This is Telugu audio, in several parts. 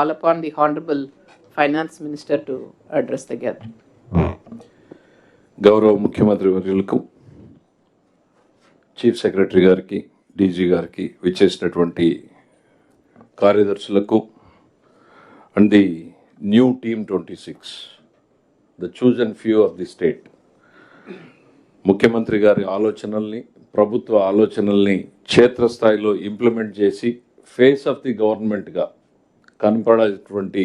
call upon the Honorable Finance Minister to address the gathering. Hmm. గౌరవ ముఖ్యమంత్రి వర్యులకు చీఫ్ సెక్రటరీ గారికి డీజీ గారికి విచ్చేసినటువంటి కార్యదర్శులకు and the new team twenty six the choose and few of the state ముఖ్యమంత్రి గారి ఆలోచనల్ని ప్రభుత్వ ఆలోచనల్ని క్షేత్రస్థాయిలో ఇంప్లిమెంట్ చేసి ఫేస్ ఆఫ్ ది గవర్నమెంట్గా కనపడేటువంటి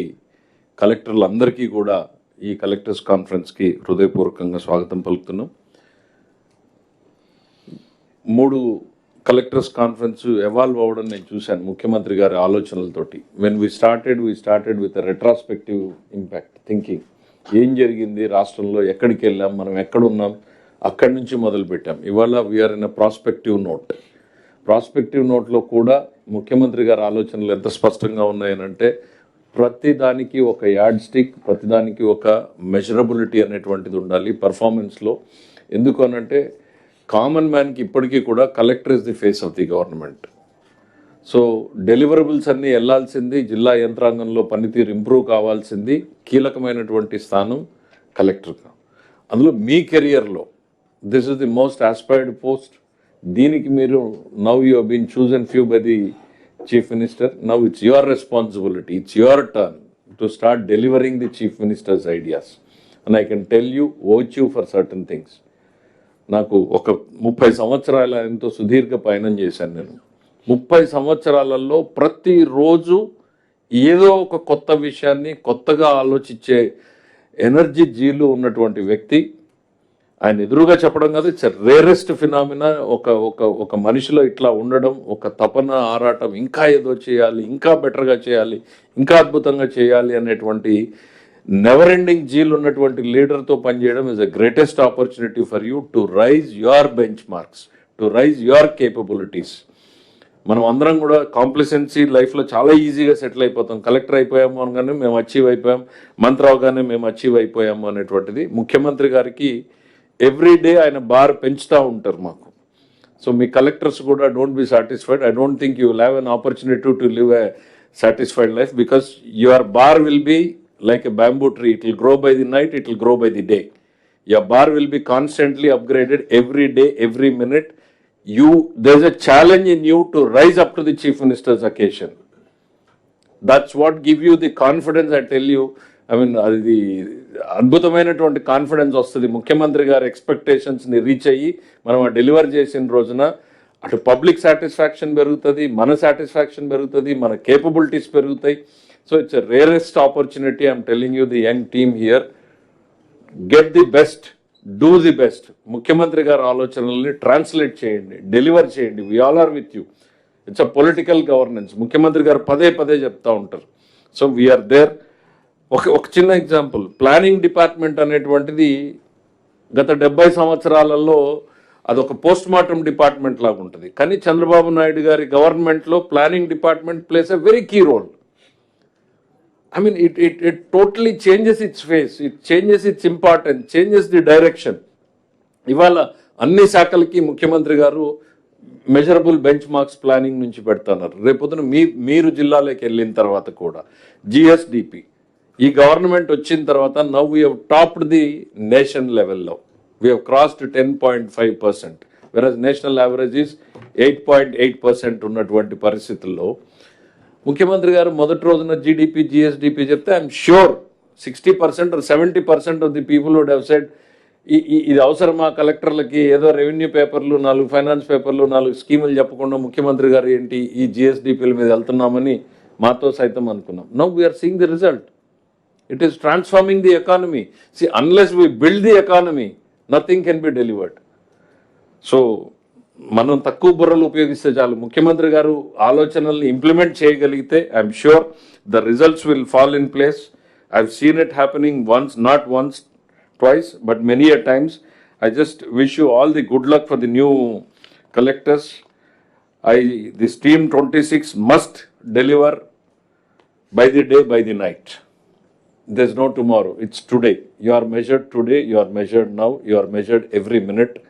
కలెక్టర్లందరికీ కూడా ఈ కలెక్టర్స్ కాన్ఫరెన్స్కి హృదయపూర్వకంగా స్వాగతం పలుకుతున్నాం. మూడు కలెక్టర్స్ కాన్ఫరెన్స్ ఎవాల్వ్ అవ్వడం నేను చూశాను ముఖ్యమంత్రి గారి ఆలోచనలతోటి. When we started we started with retrospective impact thinking ఏం జరిగింది? రాష్ట్రంలో ఎక్కడికి వెళ్ళాం? మనం ఎక్కడున్నాం? అక్కడి నుంచి మొదలుపెట్టాం. ఇవాళ we're in a prospective note prospective నోట్లో కూడా ముఖ్యమంత్రి గారి ఆలోచనలు ఎంత స్పష్టంగా ఉన్నాయనంటే ప్రతిదానికి ఒక యాడ్ స్టిక్ ప్రతిదానికి ఒక మెజరబిలిటీ అనేటువంటిది ఉండాలి పర్ఫార్మెన్స్లో ఎందుకు అనంటే కామన్ మ్యాన్కి ఇప్పటికీ కూడా collector is the face of the government so deliverables అన్నీ వెళ్ళాల్సింది జిల్లా యంత్రాంగంలో పనితీరు ఇంప్రూవ్ కావాల్సింది కీలకమైనటువంటి స్థానం కలెక్టర్గా అందులో మీ కెరియర్లో this is the most aspired post దీనికి మీరు now you been choose and few by the chief minister. Now it's your responsibility it's your turn to start delivering the chief minister's ideas. And I can tell you vouch you for certain things నాకు ఒక ముప్పై సంవత్సరాల ఎంతో సుదీర్ఘ పయనం చేశాను నేను. ముప్పై సంవత్సరాలలో ప్రతిరోజు ఏదో ఒక కొత్త విషయాన్ని కొత్తగా ఆలోచించే ఎనర్జీ జీలు ఉన్నటువంటి వ్యక్తి ఆయన ఎదురుగా చెప్పడం కాదు ఇట్స్ రేరెస్ట్ ఫినామినా ఒక ఒక ఒక మనిషిలో ఇట్లా ఉండడం ఒక తపన ఆరాటం ఇంకా ఏదో చేయాలి ఇంకా బెటర్గా చేయాలి ఇంకా అద్భుతంగా చేయాలి అనేటువంటి నెవర్ ఎండింగ్ జీల్ ఉన్నటువంటి లీడర్తో పనిచేయడం is the greatest opportunity for you to rise your benchmarks to rise your capabilities మనం అందరం కూడా కాంప్లిసెన్సీ లైఫ్లో చాలా ఈజీగా సెటిల్ అయిపోతాం. కలెక్టర్ అయిపోయాము అనగానే మేము అచీవ్ అయిపోయాం. మంత్రి అవగానే మేము అచీవ్ అయిపోయాము అనేటువంటిది. ముఖ్యమంత్రి గారికి ఎవ్రీ డే ఆయన బార్ పెంచుతూ ఉంటారు మాకు సో మీ కలెక్టర్స్ కూడా don't be satisfied I don't think you have an opportunity to live a satisfied life because your bar will be like a bamboo tree. It will grow by the night, it will grow by the day. Your bar will be constantly upgraded every day, every minute. You there's a challenge in you to rise up to the chief minister's occasion. That's what give you the confidence, I tell you. I mean అది అద్భుతమైనటువంటి కాన్ఫిడెన్స్ వస్తుంది. ముఖ్యమంత్రి గారి ఎక్స్పెక్టేషన్స్ని రీచ్ అయ్యి మనం డెలివర్ చేసిన రోజున అటు పబ్లిక్ సాటిస్ఫాక్షన్ పెరుగుతుంది మన సాటిస్ఫాక్షన్ పెరుగుతుంది మన కేపబిలిటీస్ పెరుగుతాయి. So it's rarest opportunity I'm telling you the young team here get the best do the best ముఖ్యమంత్రి గారి ఆలోచనల్ని ట్రాన్స్లేట్ చేయండి డెలివర్ చేయండి. We all are with you it's a political governance ముఖ్యమంత్రి గారు పదే పదే చెప్తా ఉంటారు. సో వీఆర్ దేర్ ఒక ఒక చిన్న ఎగ్జాంపుల్ ప్లానింగ్ డిపార్ట్మెంట్ అనేటువంటిది గత డెబ్బై సంవత్సరాలలో అదొక పోస్ట్ మార్టం డిపార్ట్మెంట్ లాగా ఉంటుంది. కానీ చంద్రబాబు నాయుడు గారి గవర్నమెంట్లో planning department place a very key role I mean it it it totally changes its face it changes its important changes the direction ఇవాళ అన్ని శాఖలకి ముఖ్యమంత్రి గారు మెజరబుల్ బెంచ్ మార్క్స్ ప్లానింగ్ నుంచి పెడుతున్నారు. రేపొద్దున మీ మీరు జిల్లాలోకి వెళ్ళిన తర్వాత కూడా. జిఎస్డిపి ఈ గవర్నమెంట్ వచ్చిన తర్వాత now we topped the nation లెవెల్లో we crossed ten point five percent versus national average is eight point eight percent ఉన్నటువంటి పరిస్థితుల్లో. ముఖ్యమంత్రి గారు మొదటి రోజున జీడిపి జిఎస్డిపి చెప్తే I'm sure sixty percent seventy percent of the people would have said ఇది అవసరమా కలెక్టర్లకి? ఏదో రెవెన్యూ పేపర్లు నాలుగు ఫైనాన్స్ పేపర్లు నాలుగు స్కీములు చెప్పకుండా ముఖ్యమంత్రి గారు ఏంటి ఈ జిఎస్డిపిల మీద వెళ్తున్నామని మాతో సైతం అనుకున్నాం. Now we're seeing the result it is transforming the economy see unless we build the economy nothing can be delivered so మనం తక్కువ బుర్రలు ఉపయోగిస్తే చాలు. ముఖ్యమంత్రి గారు ఆలోచనల్ని ఇంప్లిమెంట్ చేయగలిగితే I'm sure the results will fall in place I've seen it happening once not once twice but many a times I just wish you all the good luck for the new collectors I this team twenty six must deliver by the day by the night There's no tomorrow. It's today. You are measured today. You are measured now. You are measured every minute.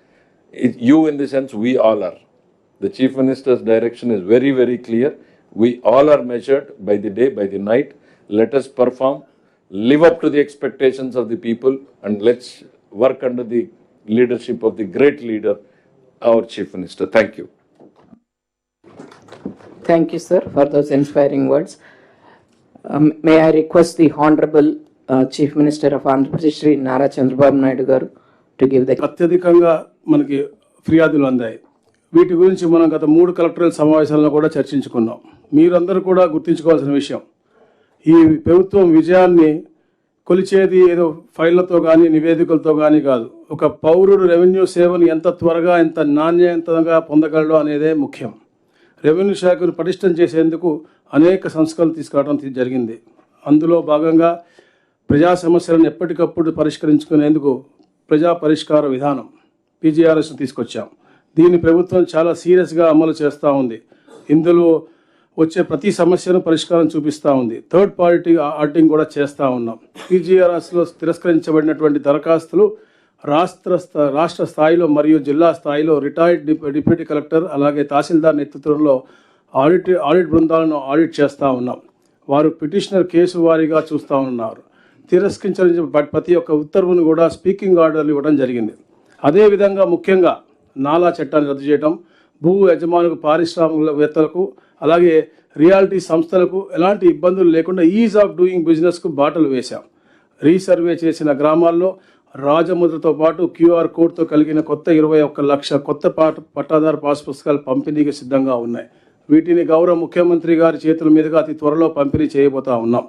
It, you, in the sense, we all are. The Chief Minister's direction is very, very clear. We all are measured by the day, by the night. let us perform, live up to the expectations of the people, and let's work under the leadership of the great leader, our Chief Minister. Thank you. Thank you, sir, for those inspiring words. Um, may I request the Honorable uh, Chief Minister of Andhra Pradesh, Naidu Nara Chandrababu Naidu garu, to give the అత్యధికంగా మనకి ఫిర్యాదులు అందాయి. వీటి గురించి మనం గత మూడు కలెక్టరల్ సమావేశాలను కూడా చర్చించుకున్నాం. మీరందరూ కూడా గుర్తుంచుకోవాల్సిన విషయం ఈ ప్రభుత్వం విజయాన్ని కొలిచేది ఏదో ఫైళ్ళతో కానీ నివేదికలతో కానీ కాదు. ఒక పౌరుడు రెవెన్యూ సేవను ఎంత త్వరగా ఎంత నాణ్యంతంగా పొందగలడో అనేదే ముఖ్యం. రెవెన్యూ శాఖను పటిష్టం చేసేందుకు అనేక సంస్కరణలు తీసుకురావడం జరిగింది. అందులో భాగంగా ప్రజా సమస్యలను ఎప్పటికప్పుడు పరిష్కరించుకునేందుకు ప్రజా పరిష్కార విధానం పీజీఆర్ఎస్ తీసుకొచ్చాం. దీన్ని ప్రభుత్వం చాలా సీరియస్గా అమలు చేస్తూ ఉంది. ఇందులో వచ్చే ప్రతి సమస్యను పరిష్కారం చూపిస్తూ ఉంది. థర్డ్ పార్టీ ఆర్టింగ్ కూడా చేస్తూ ఉన్నాం. పీజీఆర్ఎస్లో తిరస్కరించబడినటువంటి దరఖాస్తులు రాష్ట్ర రాష్ట్ర స్థాయిలో మరియు జిల్లా స్థాయిలో రిటైర్డ్ డిప్యూటీ కలెక్టర్ అలాగే తహసీల్దార్ నేతృత్వంలో ఆడిట్ ఆడిట్ బృందాలను ఆడిట్ చేస్తూ ఉన్నాం. వారు పిటిషనర్ కేసు వారీగా చూస్తూ ఉన్నారు. తిరస్కరించిన ప్రతి ఒక్క ఉత్తర్వును కూడా స్పీకింగ్ ఆర్డర్లు ఇవ్వడం జరిగింది. అదేవిధంగా ముఖ్యంగా నాలా చట్టాన్ని రద్దు చేయడం భూ యజమానులకు పారిశ్రామికవేత్తలకు అలాగే రియాలిటీ సంస్థలకు ఎలాంటి ఇబ్బందులు లేకుండా ఈజ్ ఆఫ్ డూయింగ్ బిజినెస్కు బాటలు వేశాం. రీసర్వే చేసిన గ్రామాల్లో రాజముద్రతో పాటు క్యూఆర్ కోడ్తో కలిగిన కొత్త ఇరవై ఒక్క లక్ష కొత్త పాట పట్టాదారు పాస్ పుస్తకాలు పంపిణీకి సిద్ధంగా ఉన్నాయి. వీటిని గౌరవ ముఖ్యమంత్రి గారి చేతుల మీదుగా అతి త్వరలో పంపిణీ చేయబోతా ఉన్నాం.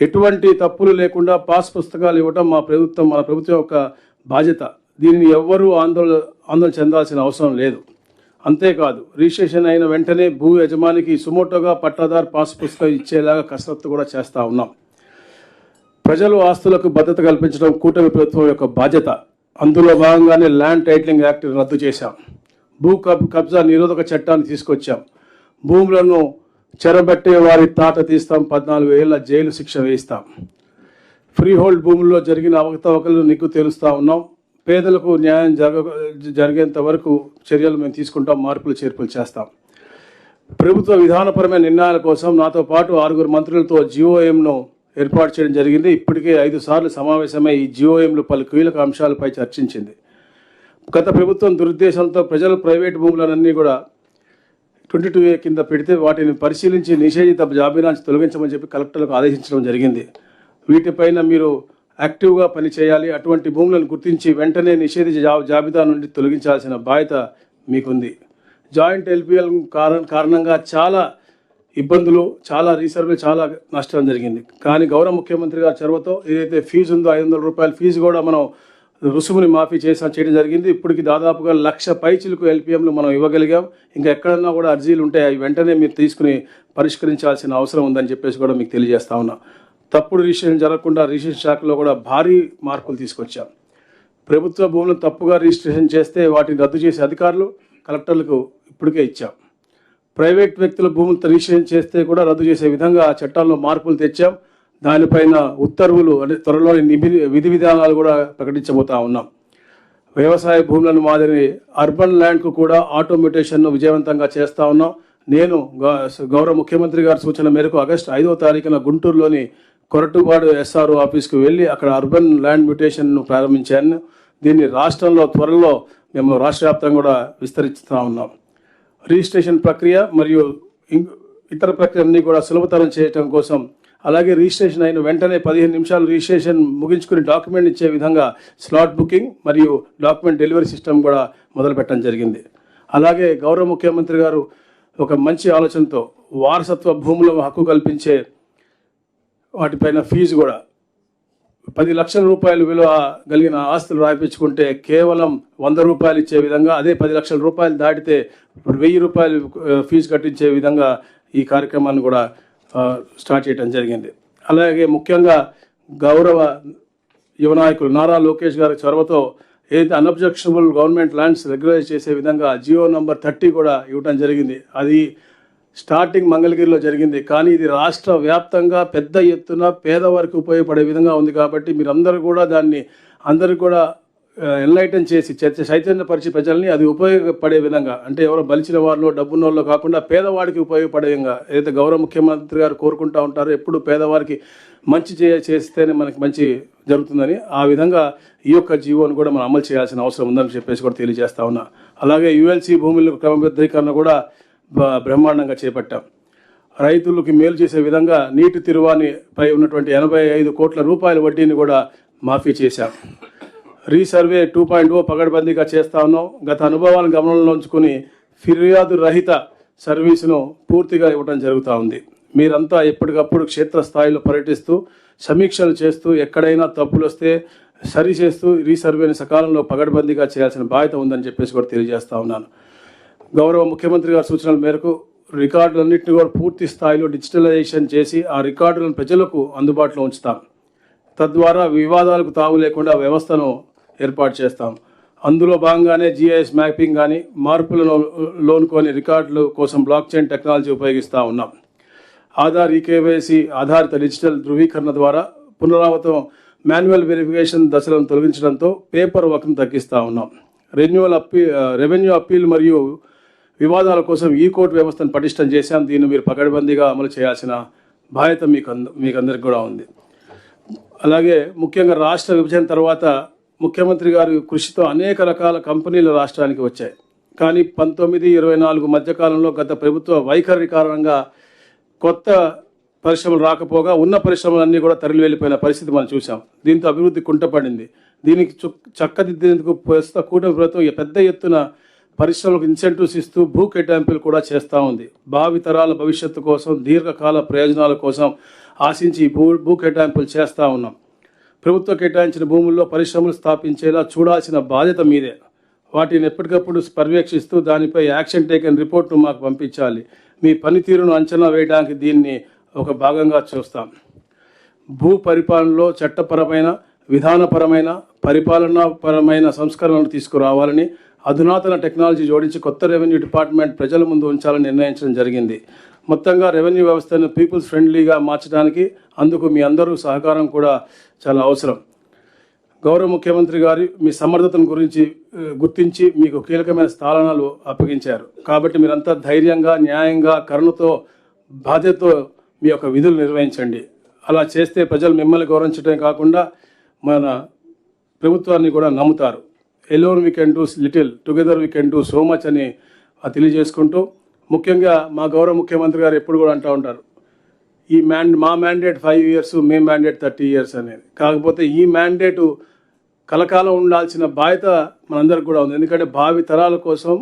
ఎటువంటి తప్పులు లేకుండా పాస్ పుస్తకాలు ఇవ్వటం మా ప్రభుత్వం మన ప్రభుత్వం యొక్క బాధ్యత. దీనిని ఎవ్వరూ ఆందోళన ఆందోళన చెందాల్సిన అవసరం లేదు. అంతేకాదు రిజిస్ట్రేషన్ అయిన వెంటనే భూ యజమానికి సుమోటోగా పట్టాదారు పాస్ పుస్తకం ఇచ్చేలాగా కసరత్తు కూడా చేస్తూ ఉన్నాం. ప్రజలు ఆస్తులకు భద్రత కల్పించడం కూటమి ప్రభుత్వం యొక్క బాధ్యత. అందులో భాగంగానే ల్యాండ్ టైటిలింగ్ యాక్ట్ రద్దు చేశాం. భూ కబ్ కబ్జా నిరోధక చట్టాన్ని తీసుకొచ్చాం. భూములను చెరబట్టే వారి తాట తీస్తాం. పద్నాలుగు ఏళ్ళ జైలు శిక్ష వేయిస్తాం. ఫ్రీ హోల్డ్ భూముల్లో జరిగిన అవకతవకలు నీకు తెలుస్తూ ఉన్నాం. పేదలకు న్యాయం జరగ జరిగేంత వరకు చర్యలు మేము తీసుకుంటాం. మార్పులు చేర్పులు చేస్తాం. ప్రభుత్వ విధానపరమైన నిర్ణయాల కోసం నాతో పాటు ఆరుగురు మంత్రులతో జిఓఎంను ఏర్పాటు చేయడం జరిగింది. ఇప్పటికే ఐదు సార్లు సమావేశమై ఈ జిఓఎంలు పలు కీలక అంశాలపై చర్చించింది. గత ప్రభుత్వం దురుద్దేశంతో ప్రజల ప్రైవేట్ భూములన్నీ కూడా ట్వంటీ టూ ఏ కింద పెడితే వాటిని పరిశీలించి నిషేధిత జాబితాను తొలగించమని చెప్పి కలెక్టర్లకు ఆదేశించడం జరిగింది. వీటిపైన మీరు యాక్టివ్గా పనిచేయాలి. అటువంటి భూములను గుర్తించి వెంటనే నిషేధిత జా జాబితా నుండి తొలగించాల్సిన బాధ్యత మీకుంది. జాయింట్ ఎల్పిఎల్ కారణం కారణంగా చాలా ఇబ్బందులు చాలా రీసర్వే చాలా నష్టం జరిగింది. కానీ గౌరవ ముఖ్యమంత్రి గారి చొరవతో ఏదైతే ఫీజు ఉందో ఐదు వందల రూపాయల ఫీజు కూడా మనం రుసుముని మాఫీ చేసా చేయడం జరిగింది. ఇప్పటికి దాదాపుగా లక్ష పైచిలకు ఎల్పిఎంలు మనం ఇవ్వగలిగాం. ఇంకా ఎక్కడన్నా కూడా అర్జీలు ఉంటే అవి వెంటనే మీరు తీసుకుని పరిష్కరించాల్సిన అవసరం ఉందని చెప్పేసి కూడా మీకు తెలియజేస్తా ఉన్నా. తప్పుడు రిజిస్ట్రేషన్ జరగకుండా రిజిస్ట్రేషన్ శాఖలో కూడా భారీ మార్పులు తీసుకొచ్చాం. ప్రభుత్వ భూములను తప్పుగా రిజిస్ట్రేషన్ చేస్తే వాటిని రద్దు చేసే అధికారులు కలెక్టర్లకు ఇప్పటికే ఇచ్చాం. ప్రైవేట్ వ్యక్తుల భూములు రిజిస్ట్రేషన్ చేస్తే కూడా రద్దు చేసే విధంగా ఆ చట్టాల్లో మార్పులు తెచ్చాం. దానిపైన ఉత్తర్వులు అంటే త్వరలో విధి విధానాలు కూడా ప్రకటించబోతా ఉన్నాం. వ్యవసాయ భూములను మాదిరి అర్బన్ ల్యాండ్కు కూడా ఆటోమేటేషన్ను విజయవంతంగా చేస్తా ఉన్నాం. నేను గౌరవ ముఖ్యమంత్రి గారి సూచన మేరకు ఆగస్టు ఐదో తారీఖున గుంటూరులోని కొరటుపాడు ఎస్ఆర్ఓ ఆఫీస్కు వెళ్ళి అక్కడ అర్బన్ ల్యాండ్ మ్యూటేషన్ను ప్రారంభించాను. దీన్ని రాష్ట్రంలో త్వరలో మేము రాష్ట్ర వ్యాప్తంగా కూడా విస్తరిస్తూ ఉన్నాం. రిజిస్ట్రేషన్ ప్రక్రియ మరియు ఇతర ప్రక్రియలన్నీ కూడా సులభతరం చేయటం కోసం అలాగే రిజిస్ట్రేషన్ అయిన వెంటనే పదిహేను నిమిషాలు రిజిస్ట్రేషన్ ముగించుకుని డాక్యుమెంట్ ఇచ్చే విధంగా స్లాట్ బుకింగ్ మరియు డాక్యుమెంట్ డెలివరీ సిస్టమ్ కూడా మొదలుపెట్టడం జరిగింది. అలాగే గౌరవ ముఖ్యమంత్రి గారు ఒక మంచి ఆలోచనతో వారసత్వ భూముల హక్కు కల్పించే వాటిపైన ఫీజు కూడా పది లక్షల రూపాయలు విలువ కలిగిన ఆస్తులు రాయించుకుంటే కేవలం వంద రూపాయలు ఇచ్చే విధంగా అదే పది లక్షల రూపాయలు దాటితే వెయ్యి రూపాయలు ఫీజు కట్టించే విధంగా ఈ కార్యక్రమాన్ని కూడా స్టార్ట్ చేయడం జరిగింది. అలాగే ముఖ్యంగా గౌరవ యువ నాయకులు నారా లోకేష్ గారి చొరవతో ఏదైతే అన్అబ్జెక్షనబుల్ గవర్నమెంట్ ల్యాండ్స్ రెగ్యులైజ్ చేసే విధంగా జియో నంబర్ థర్టీ కూడా ఇవ్వడం జరిగింది. అది స్టార్టింగ్ మంగళగిరిలో జరిగింది. కానీ ఇది రాష్ట్ర వ్యాప్తంగా పెద్ద ఎత్తున పేదవారికి ఉపయోగపడే విధంగా ఉంది కాబట్టి మీరందరూ కూడా దాన్ని అందరూ కూడా ఎన్లైటన్ చేసి చర్చ చైతన్యపరిచి ప్రజల్ని అది ఉపయోగపడే విధంగా అంటే ఎవరో బలిచిన వారిలో డబ్బున్న వాళ్ళు కాకుండా పేదవాడికి ఉపయోగపడే విధంగా ఏదైతే గౌరవ ముఖ్యమంత్రి గారు కోరుకుంటా ఉంటారో ఎప్పుడు పేదవారికి మంచి చే చేస్తేనే మనకి మంచి జరుగుతుందని ఆ విధంగా ఈ యొక్క జీవోను కూడా మనం అమలు చేయాల్సిన అవసరం ఉందని చెప్పేసి కూడా తెలియజేస్తా ఉన్నా. అలాగే యుఎల్సి భూముల క్రమబద్ధీకరణ కూడా బ- బ్రహ్మాండంగా చేపట్టాం. రైతులకు మేలు చేసే విధంగా నీటి తిరువాణిపై ఉన్నటువంటి ఎనభై ఐదు కోట్ల రూపాయల వడ్డీని కూడా మాఫీ చేశాం. రీసర్వే టూ పాయింట్ ఓ పగడబందీగా చేస్తా ఉన్నాం. గత అనుభవాలను గమనంలో ఉంచుకుని ఫిర్యాదు రహిత సర్వీసును పూర్తిగా ఇవ్వడం జరుగుతూ ఉంది. మీరంతా ఎప్పటికప్పుడు క్షేత్రస్థాయిలో పర్యటిస్తూ సమీక్షలు చేస్తూ ఎక్కడైనా తప్పులు వస్తే సరి చేస్తూ రీసర్వేని సకాలంలో పగడబందీగా చేయాల్సిన బాధ్యత ఉందని చెప్పేసి కూడా తెలియజేస్తా ఉన్నాను. గౌరవ ముఖ్యమంత్రి గారి సూచనల మేరకు రికార్డులన్నింటినీ కూడా పూర్తి స్థాయిలో డిజిటలైజేషన్ చేసి ఆ రికార్డులను ప్రజలకు అందుబాటులో ఉంచుతాం. తద్వారా వివాదాలకు తావు లేకుండా వ్యవస్థను ఏర్పాటు చేస్తాం. అందులో భాగంగానే జిఐఎస్ మ్యాపింగ్ కానీ మార్పులను లోనుకొని రికార్డుల కోసం బ్లాక్ చైన్ టెక్నాలజీ ఉపయోగిస్తూ ఉన్నాం. ఆధార్ ఈకేవైసీ ఆధారిత డిజిటల్ ధృవీకరణ ద్వారా పునరావృతం మాన్యువల్ వెరిఫికేషన్ దశలను తొలగించడంతో పేపర్ వర్క్ను తగ్గిస్తూ ఉన్నాం. రెన్యువల్ అప్పీ రెవెన్యూ అప్పీల్ మరియు వివాదాల కోసం ఈ కోర్టు వ్యవస్థను పటిష్టం చేశాం. దీన్ని మీరు పకడ్బందీగా అమలు చేయాల్సిన బాధ్యత మీకు అంద మీకు అందరికి కూడా ఉంది. అలాగే ముఖ్యంగా రాష్ట్ర విభజన తర్వాత ముఖ్యమంత్రి గారి కృషితో అనేక రకాల కంపెనీలు రాష్ట్రానికి వచ్చాయి. కానీ పంతొమ్మిది ఇరవై నాలుగు మధ్యకాలంలో గత ప్రభుత్వ వైఖరి కారణంగా కొత్త పరిశ్రమలు రాకపోగా ఉన్న పరిశ్రమలన్నీ కూడా తరలి వెళ్ళిపోయిన పరిస్థితి మనం చూసాం దీంతో అభివృద్ధి కుంటపడింది. దీనికి చు- చక్కదిద్దేందుకు ప్రస్తుత కూటమి ప్రభుత్వం పెద్ద ఎత్తున పరిశ్రమలకు ఇన్సెంటివ్స్ ఇస్తూ భూ కేటాయింపులు కూడా చేస్తూ ఉంది. భావితరాల భవిష్యత్తు కోసం దీర్ఘకాల ప్రయోజనాల కోసం ఆశించి భూ భూ కేటాయింపులు చేస్తూ ఉన్నాం. ప్రభుత్వం కేటాయించిన భూముల్లో పరిశ్రమలు స్థాపించేలా చూడాల్సిన బాధ్యత మీదే. వాటిని ఎప్పటికప్పుడు పర్యవేక్షిస్తూ దానిపై యాక్షన్ టేకన్ రిపోర్ట్ను మాకు పంపించాలి. మీ పనితీరును అంచనా వేయడానికి దీన్ని ఒక భాగంగా చూస్తాం. భూ పరిపాలనలో చట్టపరమైన విధానపరమైన పరిపాలనాపరమైన సంస్కరణలు తీసుకురావాలని అధునాతన టెక్నాలజీ జోడించి కొత్త రెవెన్యూ డిపార్ట్మెంట్ ప్రజల ముందు ఉంచాలని నిర్ణయించడం జరిగింది. మొత్తంగా రెవెన్యూ వ్యవస్థను పీపుల్స్ ఫ్రెండ్లీగా మార్చడానికి అందుకు మీ అందరూ సహకారం కూడా చాలా అవసరం. గౌరవ ముఖ్యమంత్రి గారి మీ సమర్థతను గురించి గుర్తించి మీకు కీలకమైన స్థానాలు అప్పగించారు. కాబట్టి మీరంతా ధైర్యంగా న్యాయంగా కరుణతో బాధ్యతతో మీ యొక్క విధులు నిర్వహించండి. అలా చేస్తే ప్రజలు మిమ్మల్ని గౌరవించడమే కాకుండా మన ప్రభుత్వాన్ని కూడా నమ్ముతారు. Alone we can do little together we can do so much అని తెలియజేసుకుంటూ ముఖ్యంగా మా గౌరవ ముఖ్యమంత్రి గారు ఎప్పుడు కూడా అంటూ ఉంటారు ఈ మ్యాన్ మా mandate five years may mandate thirty years అనేది. కాకపోతే ఈ మ్యాండేటు కలకాలం ఉండాల్సిన బాధ్యత మనందరికి కూడా ఉంది. ఎందుకంటే భావి తరాల కోసం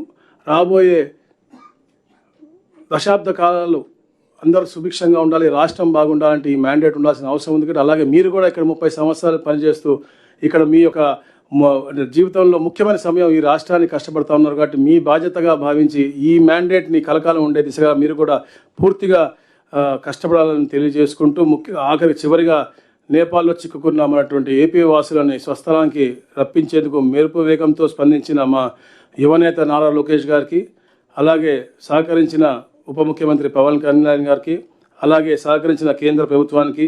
రాబోయే దశాబ్ద కాలాలు అందరూ సుభిక్షంగా ఉండాలి రాష్ట్రం బాగుండాలంటే ఈ మ్యాండేట్ ఉండాల్సిన అవసరం ఉంది. కదా అలాగే మీరు కూడా ఇక్కడ ముప్పై సంవత్సరాలు పనిచేస్తూ ఇక్కడ మీ యొక్క జీవితంలో ముఖ్యమైన సమయం ఈ రాష్ట్రాన్ని కష్టపడుతూ ఉన్నారు కాబట్టి మీ బాధ్యతగా భావించి ఈ మ్యాండేట్ని కలకాలం ఉండే దిశగా మీరు కూడా పూర్తిగా కష్టపడాలని తెలియజేసుకుంటూ ముఖ్య ఆఖరి చివరిగా నేపాల్లో చిక్కుకున్నామన్నటువంటి ఏపీ వాసులని స్వస్థలానికి రప్పించేందుకు మెరుపు వేగంతో స్పందించిన మా యువనేత నారా లోకేష్ గారికి అలాగే సహకరించిన ఉప ముఖ్యమంత్రి పవన్ కళ్యాణ్ గారికి అలాగే సహకరించిన కేంద్ర ప్రభుత్వానికి